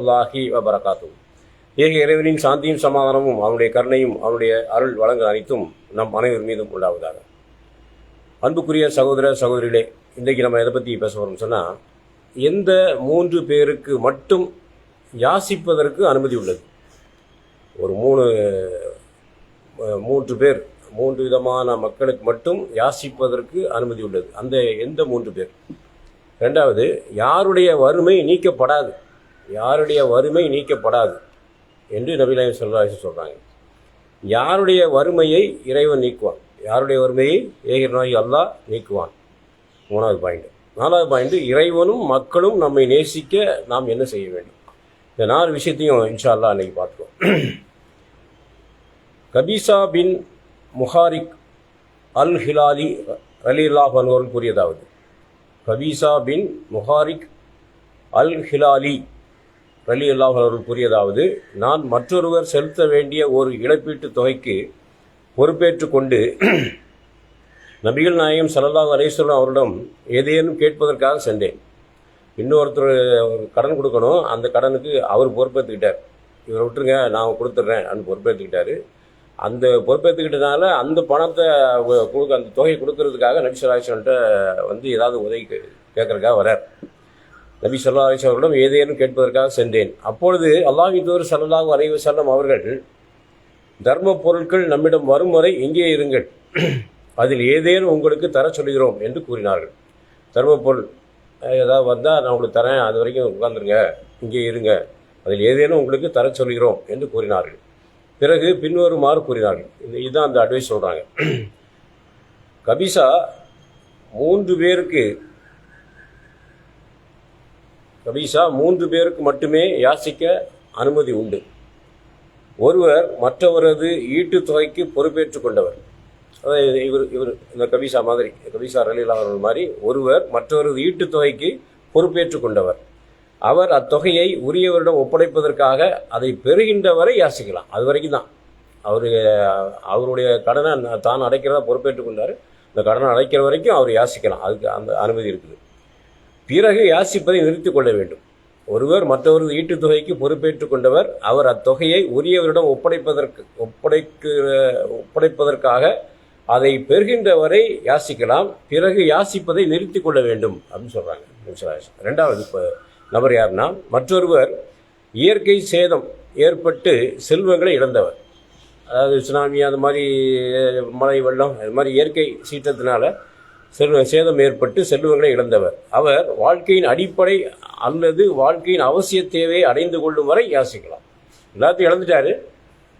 அல்லாஹி வபரகாத்து ஏக இறைவனின் சாந்தியும் சமாதானமும் அவனுடைய கருணையும் அவனுடைய அருள் வழங்கல் அனைத்தும் நம் அனைவர் மீதும் உண்டாவதாக. அன்புக்குரிய சகோதர சகோதரிகளே இன்றைக்கு நம்ம எதை பற்றி பேச வரோம் சொன்னால் எந்த மூன்று பேருக்கு மட்டும் யாசிப்பதற்கு அனுமதி உள்ளது? ஒரு மூணு மூன்று பேர் மூன்று விதமான மக்களுக்கு மட்டும் யாசிப்பதற்கு அனுமதி உள்ளது. அந்த எந்த மூன்று பேர்? ரெண்டாவது யாருடைய வறுமை நீக்கப்படாது. யாருடைய வறுமை நீக்கப்படாது என்று நபிலாயம் சொல்றாங்க. சொல்கிறாங்க யாருடைய வறுமையை இறைவன் நீக்குவான்? யாருடைய வறுமையை ஏகிற நோய் அல்லாஹ் நீக்குவான்? மூணாவது பாயிண்ட் நாலாவது பாயிண்ட் இறைவனும் மக்களும் நம்மை நேசிக்க நாம் என்ன செய்ய வேண்டும்? இந்த நாலு விஷயத்தையும் இன்ஷா அல்லாஹ் அன்னைக்கு பார்த்துருவோம். கபீசா பின் முஹாரிக் அல் ஹிலாலி ரலீல்லாஹ் அவர்கள் கூறியதாவது கபீசா பின் முஹாரிக் அல் ஹிலாலி ரலி அல்லாஹ் அவர்கள் கூறியதாவது நான் மற்றொருவர் செலுத்த வேண்டிய ஒரு இழப்பீட்டுத் தொகைக்கு பொறுப்பேற்று கொண்டு நபிகள் நாயகம் சல்லாஹ் அலைஹி அவரிடம் ஏதேனும் கேட்பதற்காக சென்றேன். இன்னொருத்தர் ஒரு கடன் கொடுக்கணும் அந்த கடனுக்கு அவர் பொறுப்பேற்றுக்கிட்டார் இவரை விட்டுருங்க நான் கொடுத்துட்றேன் அப்படின்னு பொறுப்பேற்றுக்கிட்டாரு அந்த பொறுப்பேற்றுக்கிட்டனால அந்த பணத்தை கொடுக்க அந்த தொகையை கொடுக்கறதுக்காக நபி சொல்லாஹிட்ட வந்து ஏதாவது உதவி கே- கேட்கறதுக்காக வரார். நபி சொல்லா அலிஸ் அவர்களிடம் ஏதேனும் கேட்பதற்காக சென்றேன். அப்பொழுது அல்லாஹி தூர் சல்லாஹூ அலைவு சல்லம் அவர்கள் தர்ம பொருட்கள் நம்மிடம் வரும் வரை இங்கே இருங்கள். அதில் ஏதேனும் உங்களுக்கு தர சொல்கிறோம் என்று கூறினார்கள். தர்ம பொருள் ஏதாவது வந்தால் நான் உங்களுக்கு தரேன். அது வரைக்கும் உட்காந்துருங்க இங்கே இருங்க. அதில் ஏதேனும் உங்களுக்கு தர சொல்கிறோம் என்று கூறினார்கள். பிறகு பின்வருமாறு கூறினார்கள். இந்த இதுதான் அந்த அட்வைஸ் சொல்கிறாங்க கபிசா மூன்று பேருக்கு கபீசா மூன்று பேருக்கு மட்டுமே யாசிக்க அனுமதி உண்டு. ஒருவர் மற்றவரது ஈட்டுத்தொகைக்கு பொறுப்பேற்றுக் கொண்டவர். அதாவது இவர் இவர் இந்த கபீசா மாதிரி கபீசா ரலீலா அவர்கள் மாதிரி ஒருவர் மற்றவரது ஈட்டு தொகைக்கு பொறுப்பேற்றுக் கொண்டவர். அவர் அத்தொகையை உரியவரிடம் ஒப்படைப்பதற்காக அதை பெறுகின்ற வரை யாசிக்கலாம். அது வரைக்கும் தான். அவர் அவருடைய கடனை தான் அடைக்கிறதா பொறுப்பேற்றுக் கொண்டார். இந்த கடனை அடைக்கிற வரைக்கும் அவர் யாசிக்கலாம். அதுக்கு அந்த அனுமதி இருக்குது. பிறகு யாசிப்பதை நிறுத்திக் கொள்ள வேண்டும். ஒருவர் மற்றவரது ஈட்டுத் தொகைக்கு பொறுப்பேற்றுக் கொண்டவர் அவர் அத்தொகையை உரியவரிடம் ஒப்படைப்பதற்கு ஒப்படைக்கிற ஒப்படைப்பதற்காக அதை பெறுகின்ற வரை யாசிக்கலாம் பிறகு யாசிப்பதை நிறுத்திக் கொள்ள வேண்டும் அப்படின்னு சொல்கிறாங்க ரெண்டாவது இப்போ நபர் யாருன்னா மற்றொருவர் இயற்கை சேதம் ஏற்பட்டு செல்வங்களை இழந்தவர். அதாவது சுனாமி அந்த மாதிரி மழை வெள்ளம் அது மாதிரி இயற்கை சீற்றத்தினால செல்வ சேதம் ஏற்பட்டு செல்வங்களை இழந்தவர். அவர் வாழ்க்கையின் அடிப்படை அல்லது வாழ்க்கையின் அவசிய தேவையை அடைந்து கொள்ளும் வரை யாசிக்கலாம். எல்லாத்தையும் இழந்துட்டாரு.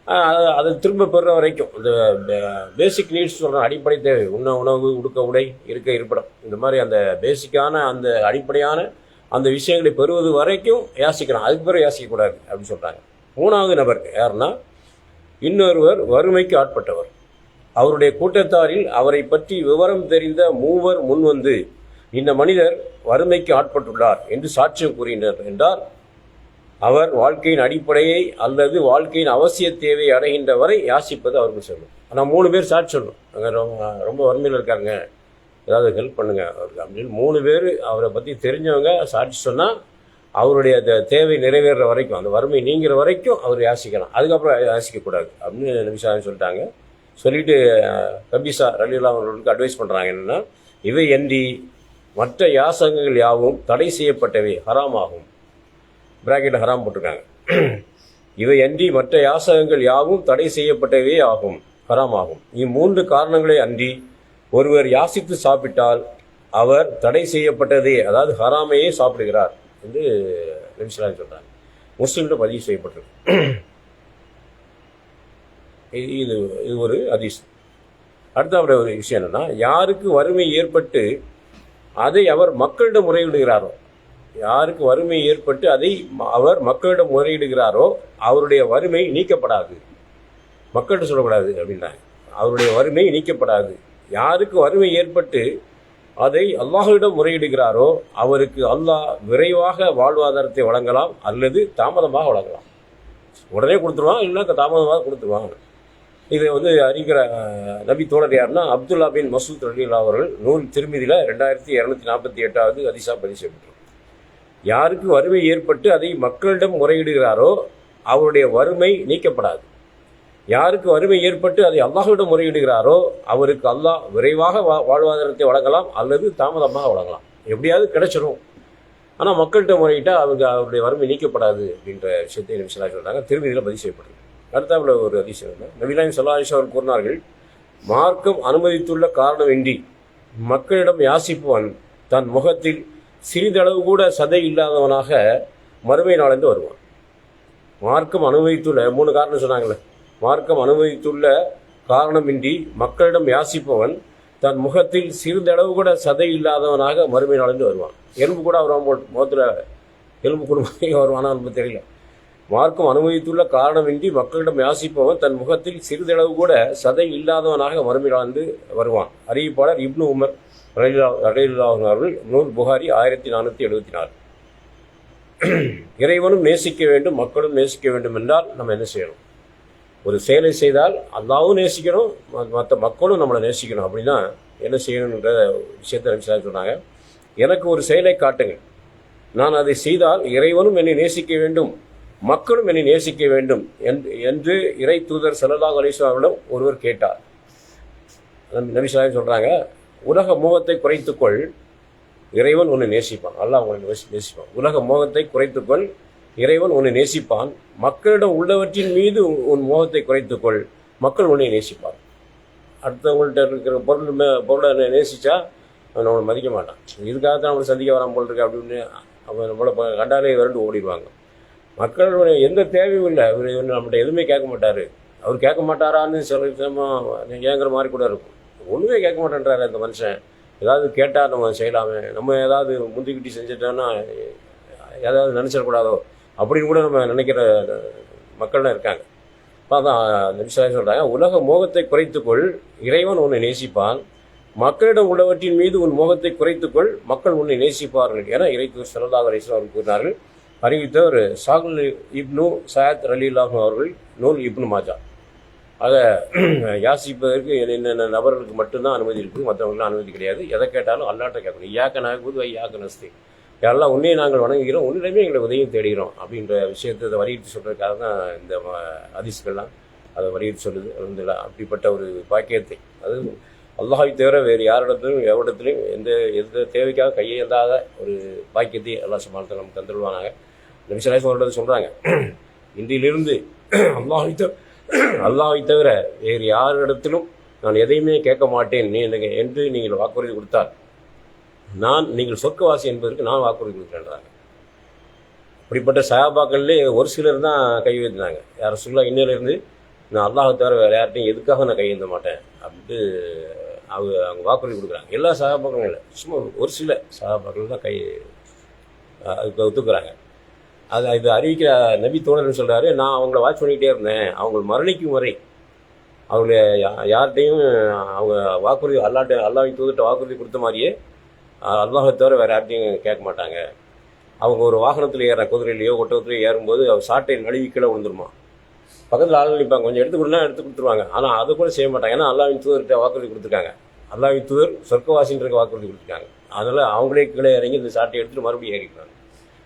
அதை- அதை திரும்ப பெறுற வரைக்கும். இந்த பேசிக் நீட்ஸ் சொல்கிற அடிப்படை தேவை. உண்ண உணவு உடுக்க உடை இருக்க இருப்பிடம். இந்த மாதிரி அந்த பேசிக்கான அந்த அடிப்படையான அந்த விஷயங்களை பெறுவது வரைக்கும் யாசிக்கலாம். அதுக்கு பிறகு யாசிக்கக்கூடாது அப்படின்னு சொல்கிறாங்க மூணாவது நபர் யாருன்னா இன்னொருவர் வறுமைக்கு ஆட்பட்டவர். அவருடைய கூட்டத்தாரில் அவரை பற்றி விவரம் தெரிந்த மூவர் முன்வந்து இந்த மனிதர் வறுமைக்கு ஆட்பட்டுள்ளார் என்று சாட்சியம் கூறினர் என்றார் அவர் வாழ்க்கையின் அடிப்படையை அல்லது வாழ்க்கையின் அவசிய தேவையை அடைகின்ற வரை யாசிப்பது அவருக்கு சொல்லும். ஆனால் மூணு பேர் சாட்சி சொல்லணும் அங்கே ரொம்ப ரொம்ப வறுமையில் இருக்காருங்க. ஏதாவது ஹெல்ப் பண்ணுங்க அவருக்கு அப்படின்னு. மூணு பேர் அவரை பற்றி தெரிஞ்சவங்க சாட்சி சொன்னால் அவருடைய அந்த தேவை நிறைவேற வரைக்கும் அந்த வறுமை நீங்கிற வரைக்கும் அவர் யாசிக்கலாம். அதுக்கப்புறம் யாசிக்கக்கூடாது அப்படின்னு நிமிஷம் சொல்லிட்டாங்க. சொல்லிட்டு கபிசா ரலீலா அவர்களுக்கு அட்வைஸ் பண்ணுறாங்க என்னென்னா இவை அன்றி மற்ற யாசகங்கள் யாவும் தடை செய்யப்பட்டவை ஹராமாகும். பிராக்கெட் ஹராம் போட்டிருக்காங்க. இவை அன்றி மற்ற யாசகங்கள் யாவும் தடை செய்யப்பட்டவே ஆகும் ஹராம் ஆகும் இம்மூன்று காரணங்களை அன்றி ஒருவர் யாசித்து சாப்பிட்டால் அவர் தடை செய்யப்பட்டதே அதாவது ஹராமையே சாப்பிடுகிறார் என்று நபிசுலாம் சொல்கிறாங்க முஸ்லீம்ல பதிவு செய்யப்பட்டிருக்கு. இது இது ஒரு அதிசயம் அடுத்த ஒரு விஷயம் என்னென்னா யாருக்கு வறுமை ஏற்பட்டு அதை அவர் மக்களிடம் முறையிடுகிறாரோ யாருக்கு வறுமை ஏற்பட்டு அதை அவர் மக்களிடம் முறையிடுகிறாரோ அவருடைய வறுமை நீக்கப்படாது. மக்கள்கிட்ட சொல்லக்கூடாது அப்படின்றாங்க. அவருடைய வறுமை நீக்கப்படாது. யாருக்கு வறுமை ஏற்பட்டு அதை அல்லாஹுவிடம் முறையிடுகிறாரோ அவருக்கு அல்லாஹ் விரைவாக வாழ்வாதாரத்தை வழங்கலாம் அல்லது தாமதமாக வழங்கலாம். உடனே கொடுத்துருவான் இல்லைன்னா தாமதமாக கொடுத்துருவாங்க. இதை வந்து அறிஞர் நபி தோழர் யாருன்னா அப்துல்லா பின் மசூத் ரலீலா அவர்கள் நூல் திருமதியில் ரெண்டாயிரத்தி இரநூத்தி நாற்பத்தி எட்டாவது அதிசா பதிவு செய்யப்பட்டிருக்கும் யாருக்கு வறுமை ஏற்பட்டு அதை மக்களிடம் முறையிடுகிறாரோ அவருடைய வறுமை நீக்கப்படாது. யாருக்கு வறுமை ஏற்பட்டு அதை அல்லாஹ்விடம் முறையிடுகிறாரோ அவருக்கு அல்லாஹ் விரைவாக வா வாழ்வாதாரத்தை வழங்கலாம் அல்லது தாமதமாக வழங்கலாம். எப்படியாவது கிடைச்சிடும் ஆனால் மக்கள்கிட்ட முறையிட்டால் அவங்க அவருடைய வறுமை நீக்கப்படாது அப்படின்ற விஷயத்தை நிமிஷம் சொல்கிறாங்க திருமதியில் பதிவு செய்யப்படுது அடுத்தாப்புல ஒரு அதிசயம் என்ன? நபிலாயும் சொல்லாஹ் அவர் கூறினார்கள் மார்க்கம் அனுமதித்துள்ள காரணம் இன்றி மக்களிடம் யாசிப்பவன் தன் முகத்தில் சிறிதளவு கூட சதை இல்லாதவனாக மறுமை நாளந்து வருவான். மார்க்கம் அனுமதித்துள்ள மூணு காரணம் சொன்னாங்களே மார்க்கம் அனுமதித்துள்ள காரணமின்றி மக்களிடம் யாசிப்பவன் தன் முகத்தில் சிறிதளவு கூட சதை இல்லாதவனாக மறுமை நாளந்து வருவான். எலும்பு கூட வருவான் போல் முகத்தில் எலும்பு குடும்பத்தையும் வருவானா நமக்கு தெரியல. மார்க்கம் அனுமதித்துள்ள காரணமின்றி மக்களிடம் யாசிப்பவன் தன் முகத்தில் சிறிதளவு கூட சதை இல்லாதவனாக மறுமை வருவான். அறிவிப்பாளர் இப்னு உமர் அவர்கள் நூல் புகாரி ஆயிரத்தி நானூற்றி எழுபத்தி நாலு. இறைவனும் நேசிக்க வேண்டும் மக்களும் நேசிக்க வேண்டும் என்றால் நம்ம என்ன செய்யணும்? ஒரு செயலை செய்தால் அல்லாவும் நேசிக்கணும் மற்ற மக்களும் நம்மளை நேசிக்கணும். அப்படின்னா என்ன செய்யணுன்ற விஷயத்தை நிமிஷம் சொன்னாங்க. எனக்கு ஒரு செயலை காட்டுங்க நான் அதை செய்தால் இறைவனும் என்னை நேசிக்க வேண்டும். மக்களும் என்னை நேசிக்க வேண்டும் என்று- என்று இறை தூதர் சல்லல்லாஹு அலைஹி ஒருவர் கேட்டார். நபி சொல்கிறாங்க உலக மோகத்தை குறைத்துக்கொள் இறைவன் உன்னை நேசிப்பான். அல்லாஹ் உன்னை நேசி- நேசிப்பான். உலக மோகத்தை குறைத்துக்கொள் இறைவன் உன்னை நேசிப்பான். மக்களிடம் உள்ளவற்றின் மீது உன்- உன் மோகத்தை குறைத்துக்கொள் மக்கள் உன்னை நேசிப்பான் அடுத்தவங்கள்ட்ட இருக்கிற பொருள் மே- பொருளை நேசித்தா நேசிச்சா அவன் அவனை மதிக்க மாட்டான். இதுக்காக தான் அவனை சந்திக்க வராமல் போல் இருக்கு அப்படின்னு அவன் நம்மளை கண்டாலே விரண்டு ஓடிடுவாங்க. மக்கள் எந்த தேவையும் இல்லை. இவர் இவர் நம்மகிட்ட எதுவுமே கேட்க மாட்டார். அவர் கேட்க மாட்டாரான்னு சில விஷயமாக ஏங்குற மாதிரி கூட இருக்கும். ஒன்றுமே கேட்க மாட்டேன்றாரு அந்த மனுஷன். ஏதாவது கேட்டால் நம்ம செய்யலாமே. நம்ம ஏதாவது முந்திக்கிட்டி செஞ்சிட்டோன்னா ஏதாவது நினச்சிடக்கூடாதோ அப்படின்னு கூட நம்ம நினைக்கிற மக்கள்லாம் இருக்காங்க. அதான் நிமிஷம் சொல்கிறாங்க உலக மோகத்தை குறைத்துக்கொள் இறைவன் உன்னை நேசிப்பான். மக்களிடம் உள்ளவற்றின் மீது உன் மோகத்தை குறைத்துக்கொள் மக்கள் உன்னை நேசிப்பார்கள் என இறைத்தூர் சிறந்தாக அவர் கூறினார்கள். அறிவித்தவர் சாகுல் இப்னு சயத் ரலீலாஹு அவர்கள் நூல் இப்னு மாஜா. அதை யாசிப்பதற்கு என்னென்ன நபர்களுக்கு மட்டும்தான் அனுமதி இருக்குது மற்றவங்களும் அனுமதி கிடையாது. எதை கேட்டாலும் அல்லாட்ட கேட்கணும். ஐயாக்க நாகுது ஐயாக்க நஸ்தி. எல்லாம் உன்னையும் நாங்கள் வணங்குகிறோம் உன்னிடமே எங்களை உதவியும் தேடுகிறோம் அப்படின்ற விஷயத்தை வலியுறுத்தி சொல்கிறதுக்காக தான் இந்த அதிசுகள்லாம் அதை வலியுறுத்தி சொல்லுது. அல்ஹம்துலில்லாஹ். அப்படிப்பட்ட ஒரு பாக்கியத்தை. அது அல்லாஹை தவிர வேறு யாரிடத்திலும் எவ்விடத்திலையும் எந்த எந்த தேவைக்காக கையேந்தாத ஒரு பாக்கியத்தை எல்லாம் சமாளத்தை நமக்கு தந்துடுவானாங்க நபிசலாய் சொல்கிறது சொல்கிறாங்க இன்றிலிருந்து அல்லாஹை தவிர அல்லாஹை தவிர வேறு யாரிடத்திலும் நான் எதையுமே கேட்க மாட்டேன். நீ எனக்கு என்று நீங்கள் வாக்குறுதி கொடுத்தார் நான் நீங்கள் சொர்க்கவாசி என்பதற்கு நான் வாக்குறுதி கொடுக்குறேன்றாங்க. இப்படிப்பட்ட சகாபாக்கள்லே ஒரு சிலர் தான் கையெழுத்தினாங்க யார் சொல்லா இன்னிலிருந்து நான் அல்லாஹை தவிர வேறு யார்ட்டையும் எதுக்காக நான் கையெழுந்த மாட்டேன்? அப்படின்ட்டு அவங்க அவங்க வாக்குறுதி கொடுக்குறாங்க. எல்லா சகாபாக்களும் இல்லை. சும்மா ஒரு சில சகாபாக்கள் தான் கை அதுக்கு ஒத்துக்கிறாங்க. அது இது அறிவிக்கிற நபி தோழர்னு சொல்கிறாரு நான் அவங்கள வாட்ச் பண்ணிக்கிட்டே இருந்தேன். அவங்க மரணிக்கும் வரை. அவங்கள யா- யார்கிட்டையும் அவங்க வாக்குறுதி அல்லாட்ட அல்லாவின் தூதுட்ட வாக்குறுதி கொடுத்த மாதிரியே அல்லாஹை தவிர வேறு யார்ட்டையும் கேட்க மாட்டாங்க. அவங்க ஒரு வாகனத்தில் ஏற குதிரையிலையோ ஒட்டகத்திலையோ ஏறும்போது அவர் சாட்டை நழுவி கீழே விழுந்துருமா? பக்கத்தில் ஆள் நிற்பாங்க கொஞ்சம் எடுத்து கொடுனா எடுத்து கொடுத்துருவாங்க. ஆனால் அதை கூட செய்ய மாட்டாங்க. ஏன்னா அல்லாவின் தூதர்கிட்ட வாக்குறுதி கொடுத்துருக்காங்க. அல்லாவின் தூதர் சொர்க்கவாசின்றக்கு வாக்குறுதி கொடுத்துருக்காங்க. அதனால் அவங்களே கீழே இறங்கி இந்த சாட்டை எடுத்துட்டு மறுபடியும் ஏறிக்கிறாங்க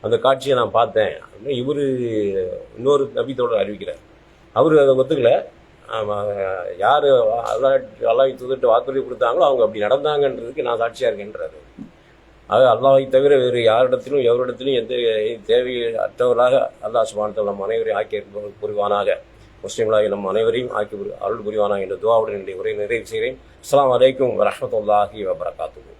அந்த காட்சியை நான் பார்த்தேன். அப்படின்னு இவர் இன்னொரு நபித்தோடு அறிவிக்கிறார். அவர் அதை ஒத்துக்கல. யார் அல்லா அல்லாஹ் தூதர்கிட்ட வாக்குறுதி கொடுத்தாங்களோ அவங்க அப்படி நடந்தாங்கன்றதுக்கு நான் சாட்சியாக இருக்கேன்றாரு. அது அல்லாஹை தவிர வேறு யாரிடத்திலும் எவரிடத்திலும் எந்த தேவை அற்றவராக அல்லாஹ் சுபானத்தில் நம் அனைவரையும் ஆக்கி புரிவானாக. முஸ்லீம்களாகி நம் அனைவரையும் ஆக்கி அருள் புரிவானாக என்ற துவாவுடன் என்னுடைய உரை நிறைவு செய்கிறேன். அஸ்லாம் வலைக்கும் வரஹ்மத்துல்லாஹி வபரகாத்துஹு.